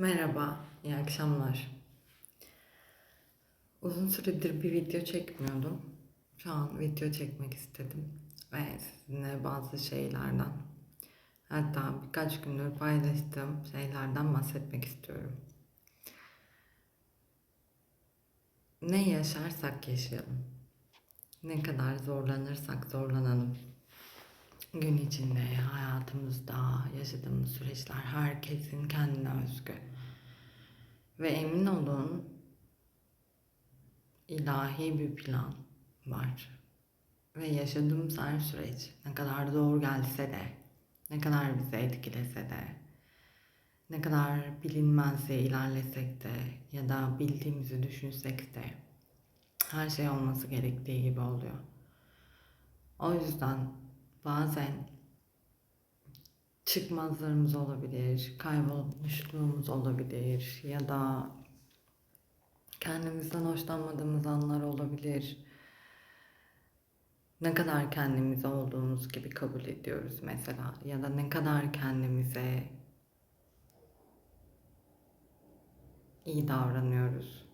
Merhaba, iyi akşamlar. Uzun süredir bir video çekmiyordum. Şu an video çekmek istedim ve sizinle bazı şeylerden, hatta birkaç gündür paylaştığım şeylerden bahsetmek istiyorum. Ne yaşarsak yaşayalım. Ne kadar zorlanırsak zorlanalım. Gün içinde, hayatımızda yaşadığımız süreçler herkesin kendine özgü. Ve emin olun ilahi bir plan var. Ve yaşadığımız her süreç ne kadar zor gelse de, ne kadar bizi etkilese de, ne kadar bilinmezliğe ilerlesek de ya da bildiğimizi düşünsek de her şey olması gerektiği gibi oluyor. O yüzden bazen çıkmazlarımız olabilir, kaybolmuşluğumuz olabilir ya da kendimizden hoşlanmadığımız anlar olabilir. Ne kadar kendimize olduğumuz gibi kabul ediyoruz mesela ya da ne kadar kendimize iyi davranıyoruz.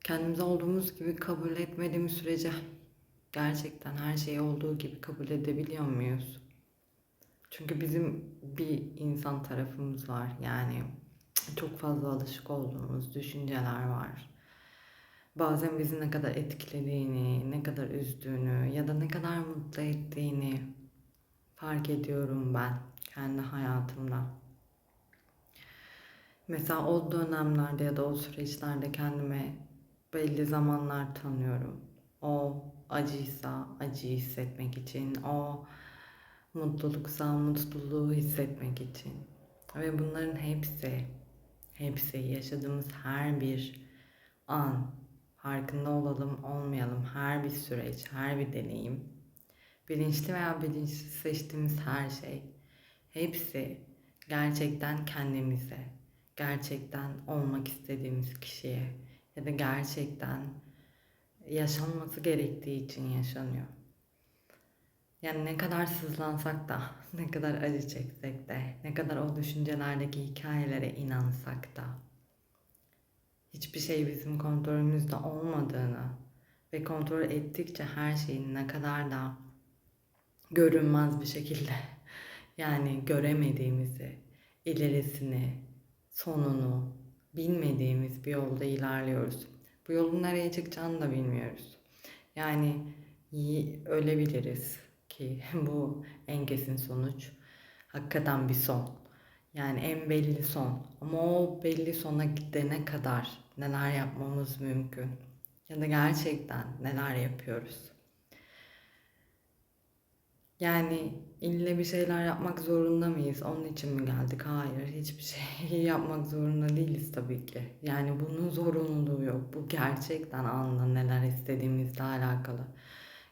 Kendimize olduğumuz gibi kabul etmediğimiz sürece gerçekten her şeyi olduğu gibi kabul edebiliyor muyuz? Çünkü bizim bir insan tarafımız var. Yani çok fazla alışık olduğumuz düşünceler var. Bazen bizi ne kadar etkilediğini, ne kadar üzdüğünü ya da ne kadar mutlu ettiğini fark ediyorum ben kendi hayatımda. Mesela o dönemlerde ya da o süreçlerde kendime belli zamanlar tanıyorum. O acıysa acı hissetmek için, o mutluluksa mutluluğu hissetmek için. Ve bunların hepsi, hepsi yaşadığımız her bir an, farkında olalım olmayalım, her bir süreç, her bir deneyim, bilinçli veya bilinçsiz seçtiğimiz her şey, hepsi gerçekten kendimize, gerçekten olmak istediğimiz kişiye ya da gerçekten yaşanması gerektiği için yaşanıyor. Yani ne kadar sızlansak da, ne kadar acı çeksek de, ne kadar o düşüncelerdeki hikayelere inansak da hiçbir şey bizim kontrolümüzde olmadığını ve kontrol ettikçe her şeyin ne kadar da görünmez bir şekilde yani göremediğimizi, ilerisini, sonunu bilmediğimiz bir yolda ilerliyoruz. Bu yolun nereye çıkacağını da bilmiyoruz. Yani ölebiliriz ki bu en kesin sonuç. Hakikaten bir son. Yani en belli son. Ama o belli sona gidene kadar neler yapmamız mümkün? Ya da gerçekten neler yapıyoruz? Yani ille bir şeyler yapmak zorunda mıyız? Onun için mi geldik? Hayır, hiçbir şey yapmak zorunda değiliz tabii ki. Yani bunun zorunluluğu yok. Bu gerçekten anla neler istediğimizle alakalı.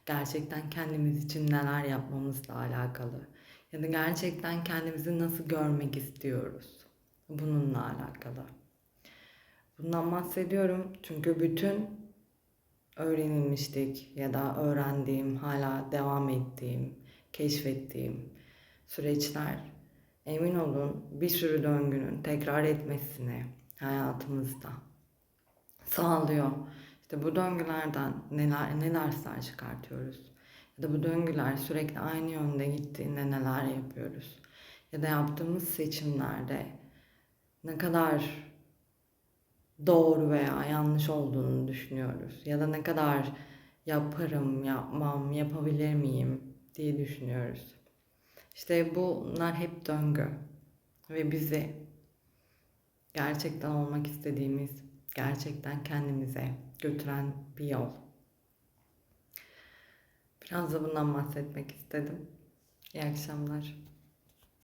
Gerçekten kendimiz için neler yapmamızla alakalı. Ya da gerçekten kendimizi nasıl görmek istiyoruz. Bununla alakalı. Bundan bahsediyorum çünkü bütün öğrenilmişlik ya da öğrendiğim, hala devam ettiğim, keşfettiğim süreçler emin olun bir sürü döngünün tekrar etmesine hayatımızda sağlıyor. İşte bu döngülerden neler, ne dersler çıkartıyoruz? Ya da bu döngüler sürekli aynı yönde gittiğinde neler yapıyoruz? Ya da yaptığımız seçimlerde ne kadar doğru veya yanlış olduğunu düşünüyoruz. Ya da ne kadar yaparım, yapmam, yapabilir miyim diye düşünüyoruz. İşte bunlar hep döngü ve bizi gerçekten olmak istediğimiz, gerçekten kendimize götüren bir yol. Biraz da bundan bahsetmek istedim. İyi akşamlar.